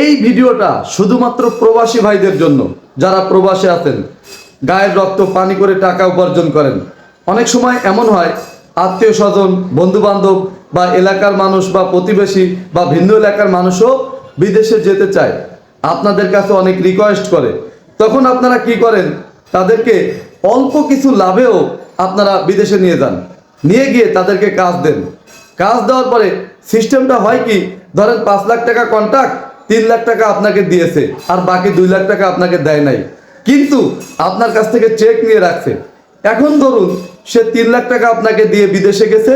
এই ভিডিওটা শুধুমাত্র প্রবাসী ভাইদের জন্য, যারা প্রবাসে আছেন, গায়ের রক্ত, পানি করে টাকা উপার্জন করেন। অনেক সময় এমন হয়, আত্মীয় স্বজন বন্ধু বান্ধব বা এলাকার মানুষ বা প্রতিবেশী বা ভিন্ন এলাকার মানুষও বিদেশে যেতে চায়। আপনাদের কাছে অনেক রিকোয়েস্ট করে। তখন আপনারা কি করেন? তাদেরকে অল্প কিছু লাভেও আপনারা বিদেশে নিয়ে যান। নিয়ে গিয়ে তাদেরকে কাজ দেন। কাজ দেওয়ার পরে সিস্টেমটা হয় কি, ধরেন পাঁচ লাখ টাকা কন্ট্রাক্ট তিন লাখ টাকা আপনাকে দিয়েছে, আর বাকি দুই লাখ টাকা আপনাকে দেয় নাই। কিন্তু আপনার কাছ থেকে চেক নিয়ে রাখছে। এখন ধরুন, সে তিন লাখ টাকা আপনাকে দিয়ে বিদেশে গেছে,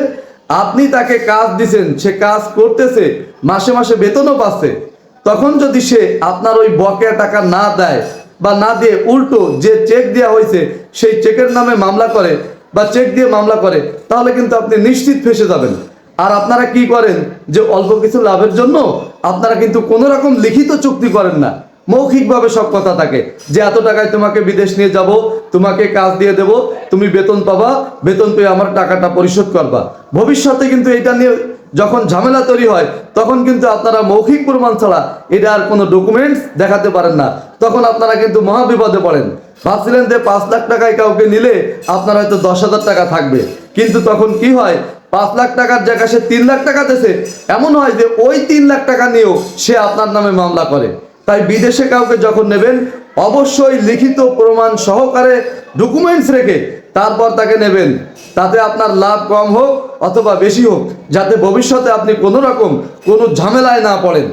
আপনি তাকে কাজ দিছেন, সে কাজ করতেছে, মাসে মাসে বেতনও পাচ্ছে। তখন যদি সে আপনার ওই বকেয়া টাকা না দেয়, বা না দিয়ে উল্টো যে চেক দেওয়া হয়েছে, সেই চেকের নামে মামলা করে, বা চেক দিয়ে মামলা করে, তাহলে কিন্তু আপনি নিশ্চিত ফেসে যাবেন। আর আপনারা কি করেন? যে অল্প কিছু লাভের জন্য আপনারা কিন্তু কোনো রকম লিখিত চুক্তি করেন না। মৌখিকভাবে সব কথা থাকে। যে এত টাকায় তোমাকে বিদেশ নিয়ে যাব, তোমাকে কাজ দিয়ে দেব, তুমি বেতন পাবা, বেতন পেয়ে আমার টাকাটা পরিশোধ করবা। ভবিষ্যতে কিন্তু এটা নিয়ে যখন ঝামেলা তৈরি হয়, তখন কিন্তু আপনারা মৌখিক প্রমাণ ছাড়া এটা আর কোনো ডকুমেন্টস দেখাতে পারেন না। তখন আপনারা কিন্তু মহাবিপদে পড়েন। ভাবছিলেন যে পাঁচ লাখ টাকায় কাউকে নিলে আপনার হয়তো দশ হাজার টাকা থাকবে। কিন্তু তখন কি হয়? পাঁচ লাখ টাকার জায়গায় সে তিন লাখ টাকা দেশে এমন হয় যে ওই তিন লাখ টাকা নিয়েও সে আপনার নামে মামলা করে। তাই বিদেশে কাউকে যখন নেবেন, অবশ্যই লিখিত প্রমাণ সহকারে ডকুমেন্টস রেখে তারপর তাকে নেবেন। তাতে আপনার লাভ কম হোক অথবা বেশি হোক, যাতে ভবিষ্যতে আপনি কোনো রকম কোনো ঝামেলায় না পড়েন।